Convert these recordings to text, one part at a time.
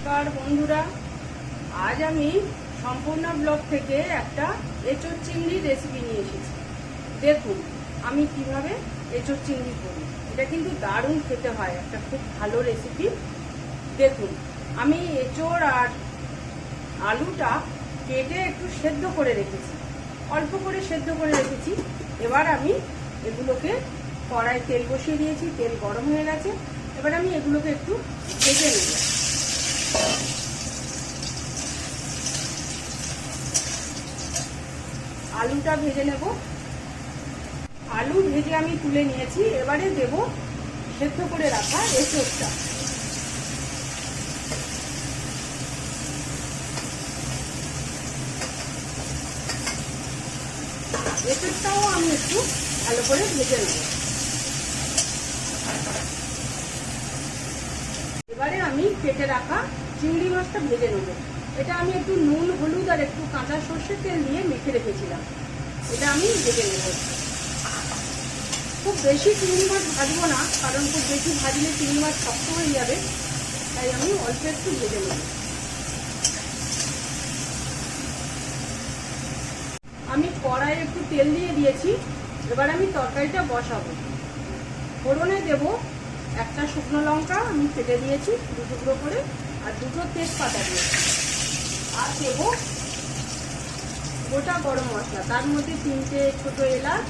নমস্কার বন্ধুরা। আজ আমি সম্পূর্ণ ব্লগ থেকে একটা এঁচোর চিংড়ির রেসিপি নিয়ে এসেছি। দেখুন, আমি কীভাবে এঁচোর চিংড়ি করি। এটা কিন্তু দারুণ খেতে হয়, একটা খুব ভালো রেসিপি দেখুন, আমি এঁচোড় আর আলুটা কেটে একটু সেদ্ধ করে রেখেছি। অল্প করে সেদ্ধ করে রেখেছি। এবার আমি এগুলোকে কড়াই তেল বসিয়ে দিয়েছি, তেল গরম হয়ে গেছে। এবার আমি এগুলোকে একটু ভেজে নেব। আলুটা ভেজে নেব। আলু ভেজে আমি তুলে নিয়েছি। এবারে দেব সেদ্ধ করে রাখা এঁচোড়টা। এঁচোড়টাও আমি একটু ভালো করে ভেজে নেব। এবারে আমি কেটে রাখা চিংড়ি মাছটা ভেজে নেব। এটা আমি একটু নুন, হলুদ আর একটু কাঁচা সর্ষের তেল দিয়ে মেখে রেখেছিলাম। এটা আমি ভেজে নেব। খুব বেশি চিংড়ি মাছ ভাজবো না, কারণ খুব বেশি ভাজলে চিংড়ি মাছ শক্ত হয়ে যাবে, তাই আমি অল্প একটু ভেজে নেব। আমি কড়াইয়ে একটু তেল দিয়ে দিয়েছি, এবার আমি তরকারিটা বসাবো। ফোড়নে দেব একটা শুকনো লঙ্কা, আমি ফেটে দিয়েছি দু টুকরো করে, আর দুটো তেজপাতা দিয়েছি। আর দেব গোটা গরম মশলা। তার মধ্যে তিনটে ছোট এলাচ,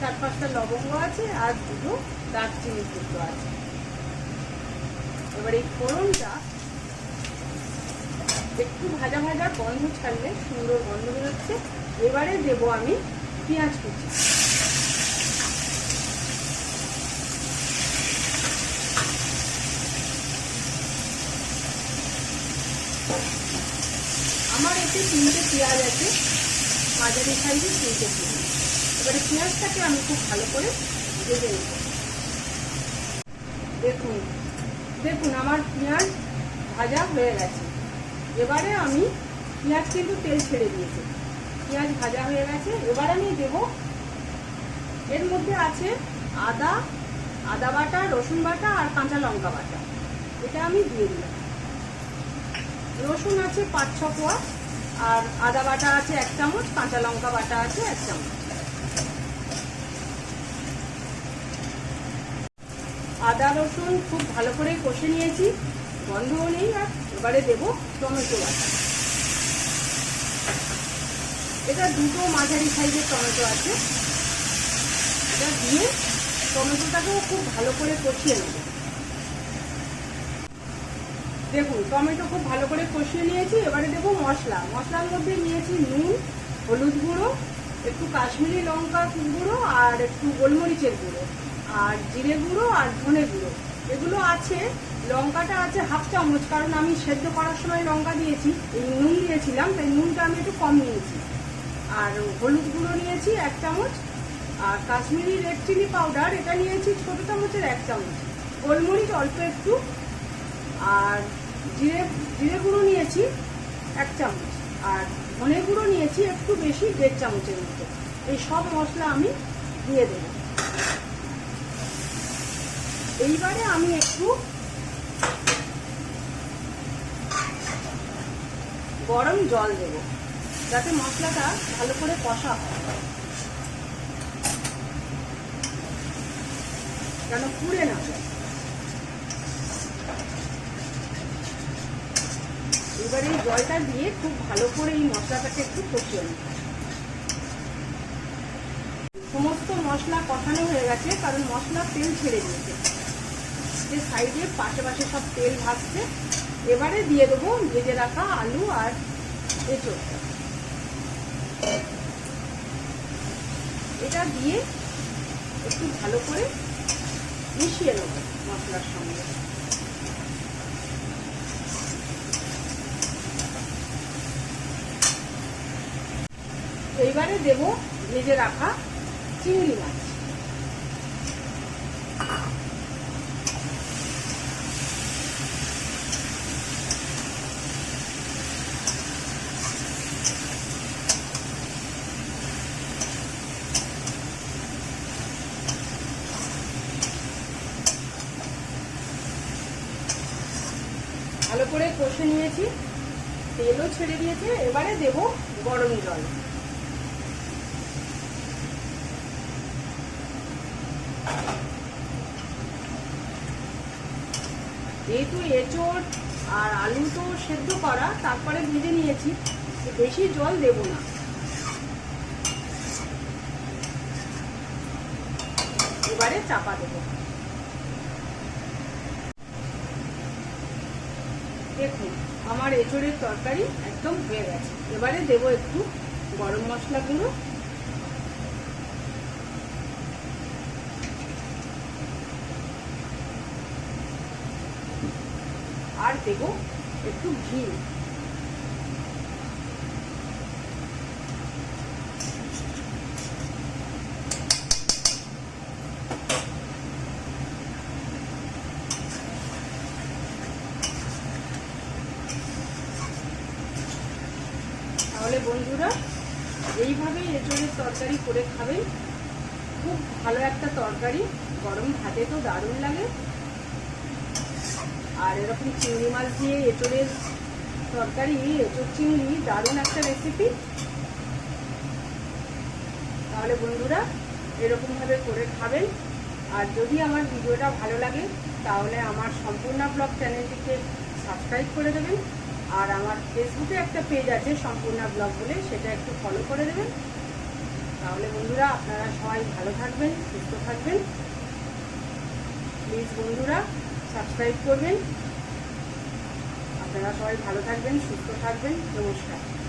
চার পাঁচটা লবঙ্গ আছে আর দুটো দারচিনি টুকরো আছে। এবার এই ফোড়নটা একটু ভাজা ভাজা গন্ধ ছাড়লে সুন্দর গন্ধ বেরোচ্ছে। এবারে দেব আমি পেঁয়াজ কুচি। আমার এতে তিনটে পেঁয়াজ আছে মাঝারি সাইজে তিনটে পেঁয়াজ। এবারে পেঁয়াজটাকে আমি খুব ভালো করে ভেজে নেব। দেখুন দেখুন, আমার পেঁয়াজ ভাজা হয়ে গেছে। এবারে আমি পেঁয়াজ কিন্তু তেল ছেড়ে দিয়েছে। পেঁয়াজ ভাজা হয়ে গেছে। এবার আমি দেব, এর মধ্যে আছে আদা আদা বাটা, রসুন বাটা আর কাঁচা লঙ্কা বাটা। এটা আমি দিয়ে দিলাম। রসুন আছে পাঁচ ছ কোয়া, আর আদা বাটা আছে এক চামচ, কাঁচা লঙ্কা বাটা আছে এক চামচ। আদা, রসুন খুব ভালো করে কষে নিয়েছি, গন্ধও নেই, আর এবারে দেব টমেটো বাটা। এটা দুটো মাঝারি সাইজের টমেটো আছে। এটা দিয়ে টমেটোটাকেও খুব ভালো করে কষিয়ে নেব। দেখুন, টমেটো খুব ভালো করে কষিয়ে নিয়েছি, এবারে দেবো মশলা। মশলার মধ্যে নিয়েছি নুন, হলুদ গুঁড়ো, একটু কাশ্মীরি লঙ্কা গুঁড়ো আর একটু গোলমরিচের গুঁড়ো, আর জিরে গুঁড়ো আর ধনে গুঁড়ো। এগুলো আছে, লঙ্কাটা আছে হাফ চামচ, কারণ আমি সেদ্ধ করার সময় লঙ্কা দিয়েছি, এই নুন দিয়েছিলাম, তাই নুনটা আমি একটু কম নিয়েছি। আর হলুদ গুঁড়ো নিয়েছি এক চামচ, আর কাশ্মীরি রেড চিলি পাউডার, এটা নিয়েছি ছোটো চামচের এক চামচ। গোলমরিচ অল্প একটু, আর জিরে জিরে গুঁড়ো নিয়েছি, এক চামচ। আর ধনে গুঁড়ো নিয়েছি একটু বেশি, দেড় চামচের মতো। এই সব মশলা আমি দিয়ে দেব। এইবারে আমি একটু গরম জল দেব, যাতে মশলাটা ভালো করে কষা হয়। যেন পুড়ে না যায়। এবার এই জলটা দিয়ে খুব ভালো করে এই মশলাটাকে একটু কষিয়ে নেব সমস্ত মশলা কষানো হয়ে গেছে, কারণ মশলা তেল ছেড়ে দিয়েছে। যে সাইডে পাশে পাশে সব তেল ভাসছে এবারে দিয়ে দেবো ভেজে রাখা আলু আর এঁচড়টা এটা দিয়ে একটু ভালো করে মিশিয়ে নেব মশলার সঙ্গে। এইবারে দেব ভেজে রাখা চিংড়ি মাছ। ভালো করে কষে নিয়েছি, তেলও ছেড়ে দিয়েছে, এবারে দেব গরম জল। যেহেতু এঁচড় আর আলু তো সেদ্ধ করা, তারপরে ভেজে নিয়েছি বেশি জল দেব না। এবারে চাপা দেবো। দেখুন, আমার এঁচড়ের তরকারি একদম হয়ে গেছে। এবারে দেবো একটু গরম মশলা গুঁড়ো আর দেবো, একটু ঘি। তাহলে বন্ধুরা, এইভাবেই এঁচড়ের তরকারি করে খাবেন। খুব ভালো একটা তরকারি, গরম ভাতে তো দারুণ লাগে। আর এরকম চিংড়ি মাছ দিয়ে এঁচড়ের তরকারি, এঁচড় চিংড়ি, দারুণ একটা রেসিপি তাহলে বন্ধুরা, এরকমভাবে করে খাবেন। আর যদি আমার ভিডিওটা ভালো লাগে, তাহলে আমার সম্পূর্ণ ব্লগ চ্যানেলটিকে সাবস্ক্রাইব করে দেবেন। আর আমার ফেসবুকে একটা পেজ আছে, সম্পূর্ণ ব্লগ বলে, সেটা একটু ফলো করে দেবেন। তাহলে বন্ধুরা, আপনারা সবাই ভালো থাকবেন, সুস্থ থাকবেন। প্লিজ বন্ধুরা সাবস্ক্রাইব করবেন। আপনারা সবাই ভালো থাকবেন সুস্থ থাকবেন। নমস্কার।